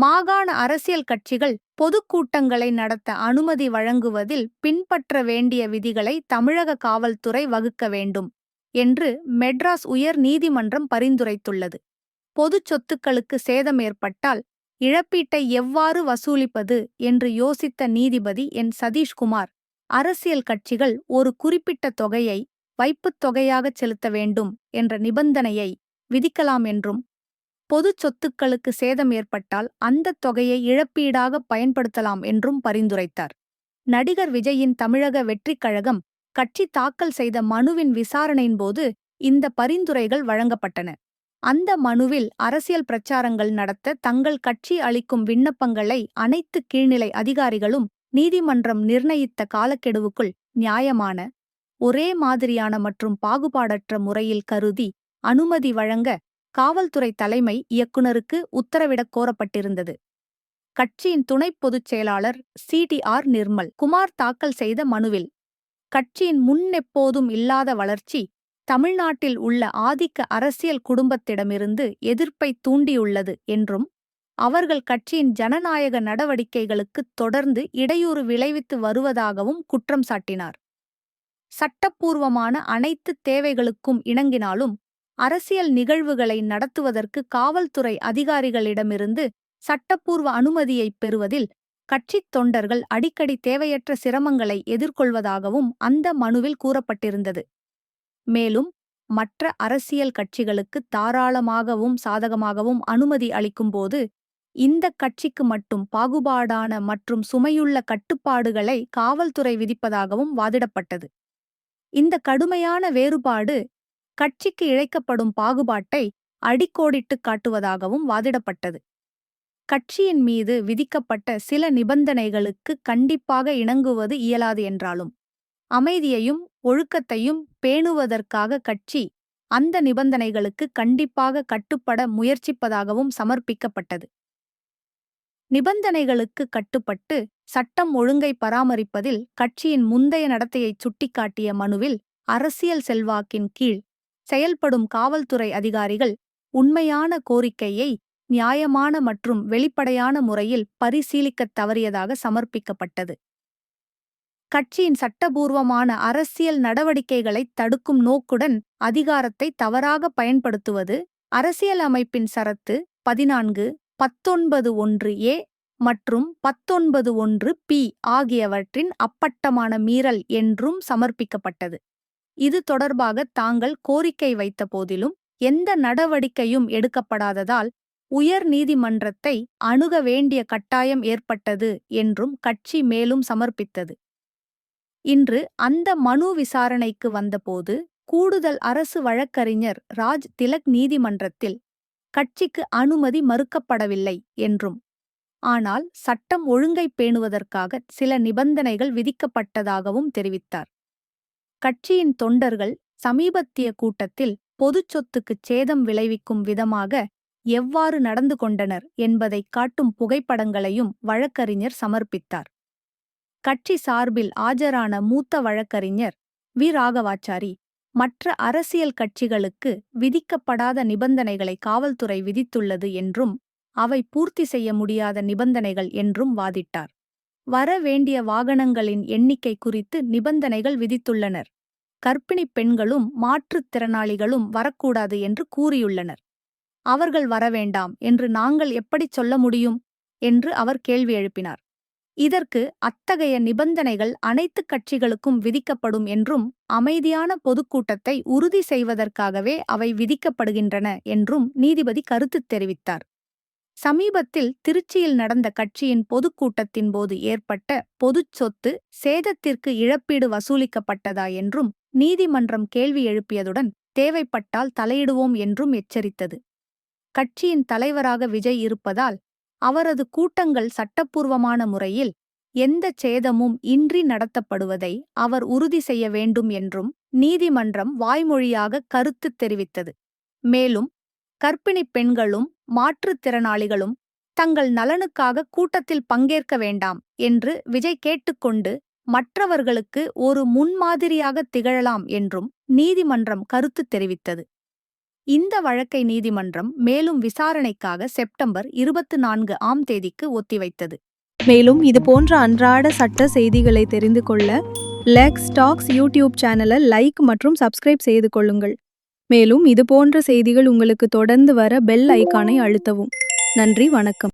மாகாண அரசியல் கட்சிகள் பொதுக்கூட்டங்களை நடத்த அனுமதி வழங்குவதில் பின்பற்ற வேண்டிய விதிகளை தமிழக காவல்துறை வகுக்க வேண்டும் என்று மெட்ராஸ் உயர் நீதிமன்றம் பரிந்துரைத்துள்ளது. பொதுச் சொத்துக்களுக்கு சேதம் ஏற்பட்டால் இழப்பீட்டை எவ்வாறு வசூலிப்பது என்று யோசித்த நீதிபதி என். சதீஷ்குமார் அரசியல் கட்சிகள் ஒரு குறிப்பிட்ட தொகையை வைப்புத் தொகையாகச் செலுத்த வேண்டும் என்ற நிபந்தனையை விதிக்கலாம் என்றும் பொதுச் சொத்துக்களுக்கு சேதம் ஏற்பட்டால் அந்தத் தொகையை இழப்பீடாக பயன்படுத்தலாம் என்றும் பரிந்துரைத்தார். நடிகர் விஜயின் தமிழக வெற்றிக் கழகம் கட்சி தாக்கல் செய்த மனுவின் விசாரணையின்போது இந்த பரிந்துரைகள் வழங்கப்பட்டன. அந்த மனுவில் அரசியல் பிரச்சாரங்கள் நடத்த தங்கள் கட்சி அளிக்கும் விண்ணப்பங்களை அனைத்து கீழ்நிலை அதிகாரிகளும் நீதிமன்றம் நிர்ணயித்த காலக்கெடுவுக்குள் நியாயமான ஒரே மாதிரியான மற்றும் பாகுபாடற்ற முறையில் கருதி அனுமதி வழங்க காவல்துறை தலைமை இயக்குனருக்கு உத்தரவிடக் கோரப்பட்டிருந்தது. கட்சியின் துணைப் பொதுச் செயலாளர் C. D. R. Nirmal Kumar தாக்கல் செய்த மனுவில் கட்சியின் முன்னெப்போதும் இல்லாத வளர்ச்சி தமிழ்நாட்டில் உள்ள ஆதிக்க அரசியல் குடும்பத்திடமிருந்து எதிர்ப்பை தூண்டியுள்ளது என்றும் அவர்கள் கட்சியின் ஜனநாயக நடவடிக்கைகளுக்கு தொடர்ந்து இடையூறு விளைவித்து வருவதாகவும் குற்றம் சாட்டினார். சட்டப்பூர்வமான அனைத்து தேவைகளுக்கும் இணங்கினாலும் அரசியல் நிகழ்வுகளை நடத்துவதற்கு காவல்துறை அதிகாரிகளிடமிருந்து சட்டப்பூர்வ அனுமதியைப் பெறுவதில் கட்சித் தொண்டர்கள் அடிக்கடி தேவையற்ற சிரமங்களை எதிர்கொள்வதாகவும் அந்த மனுவில் கூறப்பட்டிருந்தது. மேலும் மற்ற அரசியல் கட்சிகளுக்கு தாராளமாகவும் சாதகமாகவும் அனுமதி அளிக்கும்போது இந்த கட்சிக்கு மட்டும் பாகுபாடான மற்றும் சுமையுள்ள கட்டுப்பாடுகளை காவல்துறை விதிப்பதாகவும் வாதிடப்பட்டது. இந்த கடுமையான வேறுபாடு கட்சிக்கு இழைக்கப்படும் பாகுபாட்டை அடிக்கோடிட்டுக் காட்டுவதாகவும் வாதிடப்பட்டது. கட்சியின் மீது விதிக்கப்பட்ட சில நிபந்தனைகளுக்கு கண்டிப்பாக இணங்குவது இயலாது என்றாலும் அமைதியையும் ஒழுக்கத்தையும் பேணுவதற்காக கட்சி அந்த நிபந்தனைகளுக்கு கண்டிப்பாக கட்டுப்பட முயற்சிப்பதாகவும் சமர்ப்பிக்கப்பட்டது. நிபந்தனைகளுக்கு கட்டுப்பட்டு சட்டம் ஒழுங்கை பராமரிப்பதில் கட்சியின் முந்தைய நடத்தையைச் சுட்டிக்காட்டிய மனுவில் அரசியல் செல்வாக்கின் கீழ் செயல்படும் காவல்துறை அதிகாரிகள் உண்மையான கோரிக்கையை நியாயமான மற்றும் வெளிப்படையான முறையில் பரிசீலிக்கத் தவறியதாக சமர்ப்பிக்கப்பட்டது. கட்சியின் சட்டபூர்வமான அரசியல் நடவடிக்கைகளை தடுக்கும் நோக்குடன் அதிகாரத்தை தவறாக பயன்படுத்துவது அரசியல் அமைப்பின் சரத்து பதினான்கு பத்தொன்பது ஒன்று ஏ மற்றும் பத்தொன்பது ஒன்று பி ஆகியவற்றின் அப்பட்டமான மீறல் என்றும் சமர்ப்பிக்கப்பட்டது. இது தொடர்பாக தாங்கள் கோரிக்கை வைத்த போதிலும் எந்த நடவடிக்கையும் எடுக்கப்படாததால் உயர் நீதிமன்றத்தை அணுக வேண்டிய கட்டாயம் ஏற்பட்டது என்றும் கட்சி மேலும் சமர்ப்பித்தது. இன்று அந்த மனு விசாரணைக்கு வந்தபோது கூடுதல் அரசு வழக்கறிஞர் ராஜ் திலக் நீதிமன்றத்தில் கட்சிக்கு அனுமதி மறுக்கப்படவில்லை என்றும் ஆனால் சட்டம் ஒழுங்கை பேணுவதற்காக சில நிபந்தனைகள் விதிக்கப்பட்டதாகவும் தெரிவித்தார். கட்சியின் தொண்டர்கள் சமீபத்திய கூட்டத்தில் பொதுச் சொத்துக்குச் சேதம் விளைவிக்கும் விதமாக எவ்வாறு நடந்து கொண்டனர் என்பதைக் காட்டும் புகைப்படங்களையும் வழக்கறிஞர் சமர்ப்பித்தார். கட்சி சார்பில் ஆஜரான மூத்த வழக்கறிஞர் வி. ராகவாச்சாரி மற்ற அரசியல் கட்சிகளுக்கு விதிக்கப்படாத நிபந்தனைகளை காவல்துறை விதித்துள்ளது என்றும் அவை பூர்த்தி செய்ய முடியாத நிபந்தனைகள் என்றும் வாதிட்டார். வர வேண்டிய வாகனங்களின் எண்ணிக்கை குறித்து நிபந்தனைகள் விதித்துள்ளனர். கர்ப்பிணிப் பெண்களும் மாற்றுத்திறனாளிகளும் வரக்கூடாது என்று கூறியுள்ளனர். அவர்கள் வரவேண்டாம் என்று நாங்கள் எப்படிச் சொல்ல முடியும்? என்று அவர் கேள்வி எழுப்பினார். இதற்கு அத்தகைய நிபந்தனைகள் அனைத்து கட்சிகளுக்கும் விதிக்கப்படும் என்றும் அமைதியான பொதுக்கூட்டத்தை உறுதி செய்வதற்காகவே அவை விதிக்கப்படுகின்றன என்றும் நீதிபதி கருத்து தெரிவித்தார். சமீபத்தில் திருச்சியில் நடந்த கட்சியின் பொதுக்கூட்டத்தின் போது ஏற்பட்ட பொதுச் சொத்து சேதத்திற்கு இழப்பீடு வசூலிக்கப்பட்டதா என்றும் நீதிமன்றம் கேள்வி எழுப்பியதுடன் தேவைப்பட்டால் தலையிடுவோம் என்றும் எச்சரித்தது. கட்சியின் தலைவராக விஜய் இருப்பதால் அவரது கூட்டங்கள் சட்டப்பூர்வமான முறையில் எந்த சேதமும் இன்றி நடத்தப்படுவதை அவர் உறுதி செய்ய வேண்டும் என்றும் நீதிமன்றம் வாய்மொழியாக கருத்து தெரிவித்தது. மேலும் கர்ப்பிணிப் பெண்களும் மாற்றுத்திறனாளிகளும் தங்கள் நலனுக்காக கூட்டத்தில் பங்கேற்க வேண்டாம் என்று விஜய் கேட்டுக்கொண்டு மற்றவர்களுக்கு ஒரு முன்மாதிரியாக திகழலாம் என்றும் நீதிமன்றம் கருத்து தெரிவித்தது. இந்த வழக்கை நீதிமன்றம் மேலும் விசாரணைக்காக செப்டம்பர் இருபத்து நான்கு ஆம் தேதிக்கு ஒத்திவைத்தது. மேலும் இது போன்ற அன்றாட சட்ட செய்திகளை தெரிந்து கொள்ள லெக்ஸ் டாக்ஸ் யூடியூப் சேனலை லைக் மற்றும் சப்ஸ்கிரைப் செய்து கொள்ளுங்கள். மேலும் இது போன்ற செய்திகள் உங்களுக்கு தொடர்ந்து வர பெல் ஐக்கானை அழுத்தவும். நன்றி வணக்கம்.